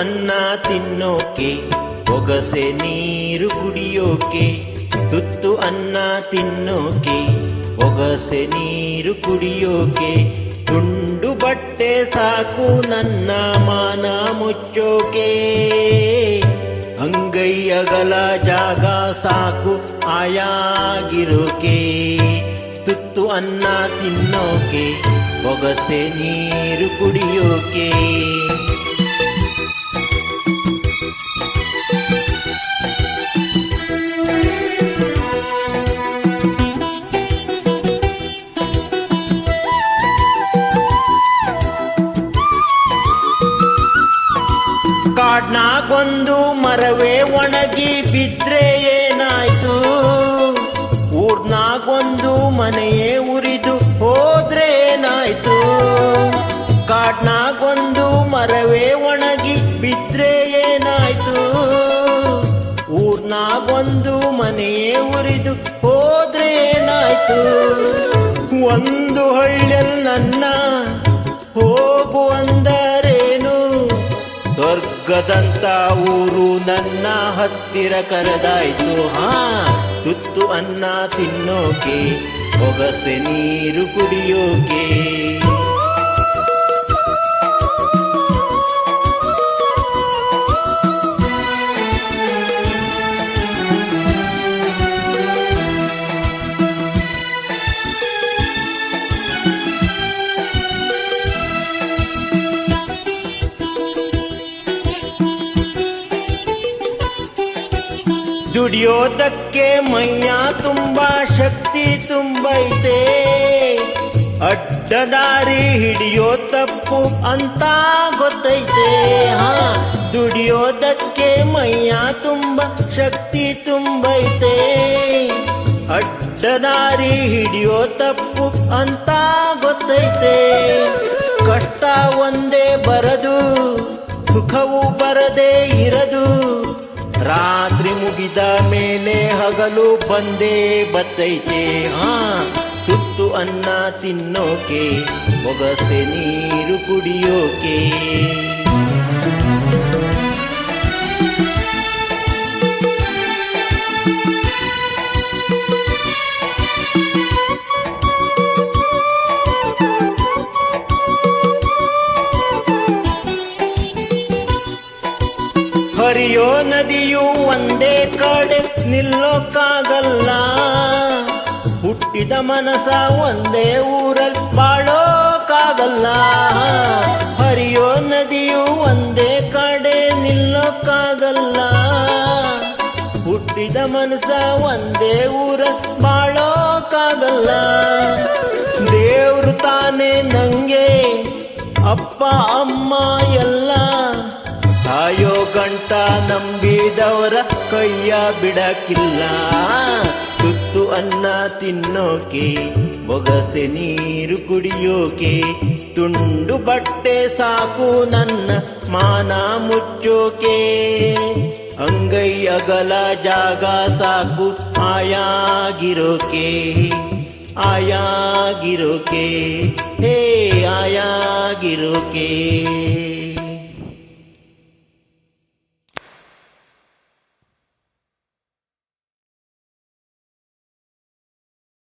ಅನ್ನ ತಿನ್ನೋಕೆ ಒಗಸೆ ನೀರು ಕುಡಿಯೋಕೆ, ತುತ್ತು ಅನ್ನ ತಿನ್ನೋಕೆ ಒಗಸೆ ನೀರು ಕುಡಿಯೋಕೆ, ತುಂಡು ಬಟ್ಟೆ ಸಾಕು ನನ್ನ ಮಾನ ಮುಚ್ಚೋಕೆ. ಅಂಗೈ ಅಗಲ ಜಾಗ ಸಾಕು ಆಯಾಗಿರೋಕೆ. ತುತ್ತು ಅನ್ನ ತಿನ್ನೋಕೆ ಒಗಸೆ ನೀರು ಕುಡಿಯೋಕೆ. ಕಾಡ್ನಾಗೊಂದು ಮರವೇ ಒಣಗಿ ಬಿದ್ರೆ ಏನಾಯ್ತು? ಊರ್ನಾಗೊಂದು ಮನೆಯೇ ಉರಿದು ಹೋದ್ರೆ ಏನಾಯ್ತು? ಕಾಡ್ನಾಗೊಂದು ಮರವೇ ಒಣಗಿ ಬಿದ್ರೆ ಏನಾಯ್ತು? ಊರ್ನಾಗೊಂದು ಮನೆಯೇ ಉರಿದು ಹೋದ್ರೆ ಏನಾಯ್ತು? ಒಂದು ಹಳ್ಳಿಯಲ್ಲಿ ನನ್ನ ಸ್ವರ್ಗದಂತ ಊರು ನನ್ನ ಹತ್ತಿರ ಕರೆದಾಯ್ತು. ಹಾ ತುತ್ತು ಅನ್ನ ತಿನ್ನೋಕೆ ಒಗಸೆ ನೀರು ಕುಡಿಯೋಕೆ. ದುಡಿಯೋದಕ್ಕೆ ಮೈಯ ತುಂಬ ಶಕ್ತಿ ತುಂಬೈತೆ. ಅಡ್ಡದಾರಿ ಹಿಡಿಯೋ ತಪ್ಪು ಅಂತ ಗೊತ್ತೈತೆ. ಹಾ, ದುಡಿಯೋದಕ್ಕೆ ಮೈಯ ತುಂಬ ಶಕ್ತಿ ತುಂಬೈತೆ. ಅಡ್ಡದಾರಿ ಹಿಡಿಯೋ ತಪ್ಪು ಅಂತ ಗೊತ್ತೈತೆ. ಕಷ್ಟ ಒಂದೇ ಬರದು, ಸುಖವು ಬರದೇ ಇರದು. ರಾತ್ರಿ ಮುಗಿದ ಮೇಲೆ ಹಗಲು ಬಂದೇ ಬತ್ತೈತೆ. ಹಾ ಸುತ್ತು ಅನ್ನ ತಿನ್ನೋಕೆ ಮೊಗಸೆ ನೀರು ಕುಡಿಯೋಕೆ. ಹರಿಯೋ ನದಿಯು ಒಂದೇ ಕಡೆ ನಿಲ್ಲೋಕ್ಕಾಗಲ್ಲ ಹುಟ್ಟಿದ ಮನಸ ಒಂದೇ ಊರಲ್ಲಿ ಬಾಳೋಕ್ಕಾಗಲ್ಲ ಹರಿಯೋ ನದಿಯು ಒಂದೇ ಕಡೆ ನಿಲ್ಲೋಕ್ಕಾಗಲ್ಲ ಹುಟ್ಟಿದ ಮನಸ ಒಂದೇ ಊರ ಬಾಳೋಕ್ಕಾಗಲ್ಲ ದೇವ್ರು ತಾನೇ ನಂಗೆ ಅಪ್ಪ, ಅಮ್ಮ ಎಲ್ಲ ಗಂಟ ನಂಬಿದವರ ಕೈಯ ಬಿಡಕ್ಕಿಲ್ಲ ಸುತ್ತು ಅನ್ನ ತಿನ್ನೋಕೆ, ಬೊಗಸೆ ನೀರು ಕುಡಿಯೋಕೆ, ತುಂಡು ಬಟ್ಟೆ ಸಾಕು ನನ್ನ ಮಾನ ಮುಚ್ಚೋಕೆ. ಅಂಗೈ ಅಗಲ ಜಾಗ ಸಾಕು ಆಯಾಗಿರೋಕೆ. ಆಯಾಗಿರೋಕೆ. ಹೇ, ಆಯಾಗಿರೋಕೆ.